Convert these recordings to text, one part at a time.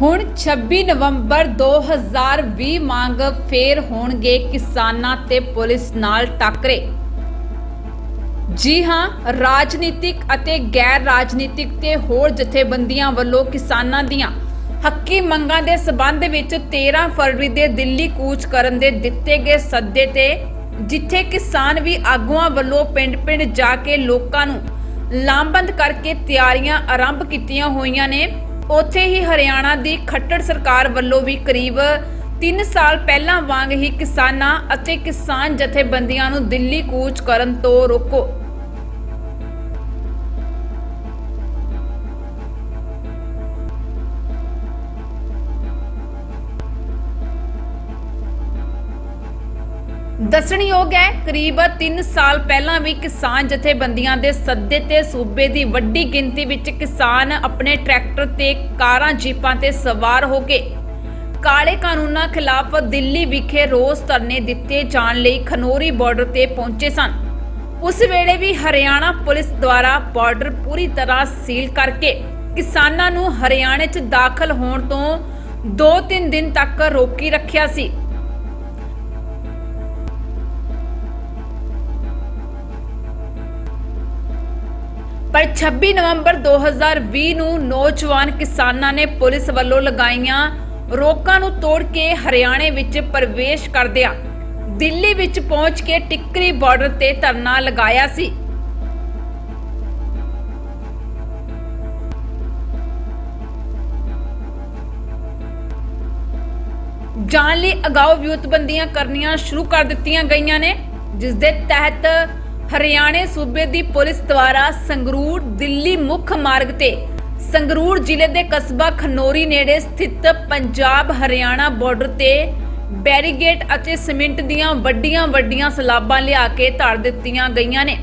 ਹੁਣ 26 ਨਵੰਬਰ 2020 ਮੰਗ ਫੇਰ ਹੋਣਗੇ ਕਿਸਾਨਾਂ ਤੇ ਪੁਲਿਸ ਨਾਲ ਟੱਕਰੇ। ਜੀ ਹਾਂ, ਰਾਜਨੀਤਿਕ ਅਤੇ ਗੈਰ ਰਾਜਨੀਤਿਕ ਤੇ ਹੋਰ ਜਥੇਬੰਦੀਆਂ ਵੱਲੋਂ ਕਿਸਾਨਾਂ ਦੀਆਂ ਹੱਕੀ ਮੰਗਾਂ ਦੇ ਸਬੰਧ ਵਿੱਚ 13 ਫਰਵਰੀ ਦੇ ਦਿੱਲੀ ਕੂਚ ਕਰਨ ਦੇ ਦਿੱਤੇ ਗਏ ਸੱਦੇ ਤੇ ਜਿੱਥੇ ਕਿਸਾਨ ਵੀ ਆਗੂਆਂ ਵੱਲੋਂ ਪਿੰਡ-ਪਿੰਡ ਜਾ ਕੇ ਲੋਕਾਂ ਨੂੰ ਲਾਮਬੰਦ ਕਰਕੇ ਤਿਆਰੀਆਂ ਆਰੰਭ ਕੀਤੀਆਂ ਹੋਈਆਂ ਨੇ ਉੱਥੇ ਹੀ ਹਰਿਆਣਾ ਦੀ ਖੱਟੜ ਸਰਕਾਰ ਵੱਲੋਂ ਵੀ ਕਰੀਬ 3 ਸਾਲ ਪਹਿਲਾਂ ਵਾਂਗ ਹੀ ਕਿਸਾਨਾਂ ਅਤੇ ਕਿਸਾਨ ਜਥੇਬੰਦੀਆਂ ਨੂੰ ਦਿੱਲੀ ਕੂਚ ਕਰਨ ਤੋਂ ਰੋਕੋ। ਦੱਸਣਯੋਗ ਹੈ, ਕਰੀਬ 3 ਸਾਲ ਪਹਿਲਾਂ ਵੀ ਕਿਸਾਨ ਜਥੇਬੰਦੀਆਂ ਦੇ ਸੱਦੇ ਤੇ ਸੂਬੇ ਦੀ ਵੱਡੀ ਗਿਣਤੀ ਵਿੱਚ ਕਿਸਾਨ ਆਪਣੇ ਟਰੈਕਟਰ ਤੇ ਕਾਰਾਂ, ਜੀਪਾਂ ਤੇ ਸਵਾਰ ਹੋ ਕੇ ਕਾਲੇ ਕਾਨੂੰਨਾਂ ਖਿਲਾਫ ਦਿੱਲੀ ਵਿਖੇ ਰੋਸ ਧਰਨੇ ਦਿੱਤੇ ਜਾਣ ਲਈ ਖਨੋਰੀ ਬਾਰਡਰ ਤੇ ਪਹੁੰਚੇ ਸਨ। ਉਸ ਵੇਲੇ ਵੀ ਹਰਿਆਣਾ ਪੁਲਿਸ ਦੁਆਰਾ ਬਾਰਡਰ ਪੂਰੀ ਤਰ੍ਹਾਂ ਸੀਲ ਕਰਕੇ ਕਿਸਾਨਾਂ ਨੂੰ ਹਰਿਆਣੇ 'ਚ ਦਾਖਲ ਹੋਣ ਤੋਂ 2-3 ਦਿਨ ਤੱਕ ਰੋਕੀ ਰੱਖਿਆ ਸੀ। ਪਰ 26 ਨਵੰਬਰ 2020 ਨੂੰ ਨੌਜਵਾਨ ਕਿਸਾਨਾਂ ਨੇ ਪੁਲਿਸ ਵੱਲੋਂ ਲਗਾਈਆਂ ਰੋਕਾਂ ਨੂੰ ਤੋੜ ਕੇ ਹਰਿਆਣੇ ਵਿੱਚ ਪ੍ਰਵੇਸ਼ ਕਰਦਿਆਂ ਦਿੱਲੀ ਵਿੱਚ ਪਹੁੰਚ ਕੇ ਟਿੱਕਰੀ ਬਾਰਡਰ ਤੇ ਧਰਨਾ ਲਗਾਇਆ ਸੀ। ਜਾਣ ਲਈ ਅਗਾਊ ਵਿਉਤਬੰਦੀਆਂ ਕਰਨੀਆਂ ਸ਼ੁਰੂ ਕਰ ਦਿੱਤੀਆਂ ਗਈਆਂ ਨੇ, ਜਿਸ ਦੇ ਤਹਿਤ ਹਰਿਆਣੇ ਸੂਬੇ ਦੀ ਪੁਲਿਸ ਦੁਆਰਾ ਸੰਗਰੂਰ ਦਿੱਲੀ ਮੁੱਖ ਮਾਰਗ ਤੇ ਸੰਗਰੂਰ ਜ਼ਿਲ੍ਹੇ ਦੇ ਕਸਬਾ ਖਨੋਰੀ ਨੇੜੇ ਸਥਿਤ ਪੰਜਾਬ ਹਰਿਆਣਾ ਬਾਰਡਰ ਤੇ ਬੈਰੀਗੇਟ ਅਤੇ ਸੀਮਿੰਟ ਦੀਆਂ ਵੱਡੀਆਂ ਵੱਡੀਆਂ ਸਲਾਬਾਂ ਲਿਆ ਕੇ ਧਰ ਦਿੱਤੀਆਂ ਗਈਆਂ ਨੇ।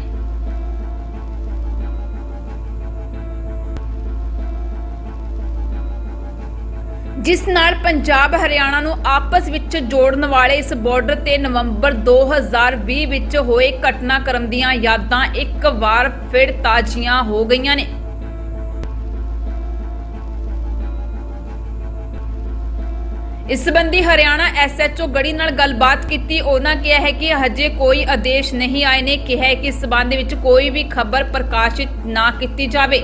ਜਿਸ ਨਾਲ ਪੰਜਾਬ ਹਰਿਆਣਾ ਨੂੰ ਆਪਸ ਵਿੱਚ ਜੋੜਨ ਵਾਲੇ ਇਸ ਬਾਰਡਰ ਤੇ ਨਵੰਬਰ 2020 ਵਿੱਚ ਹੋਏ ਘਟਨਾਕ੍ਰਮ ਦੀਆਂ ਯਾਦਾਂ ਇੱਕ ਵਾਰ ਫਿਰ ਤਾਜ਼ੀਆਂ ਹੋ ਗਈਆਂ ਨੇ। ਇਸ ਸੰਬੰਧੀ ਹਰਿਆਣਾ ਐਸਐਚਓ ਗੜੀ ਨਾਲ ਗੱਲਬਾਤ ਕੀਤੀ, ਉਹਨਾਂ ਕਿਹਾ ਹੈ ਕਿ ਹਜੇ ਕੋਈ ਆਦੇਸ਼ ਨਹੀਂ ਆਏ ਨੇ, ਕਿਹਾ ਹੈ ਕਿ ਇਸ ਸੰਬੰਧ ਵਿੱਚ ਕੋਈ ਵੀ ਖਬਰ ਪ੍ਰਕਾਸ਼ਿਤ ਨਾ ਕੀਤੀ ਜਾਵੇ।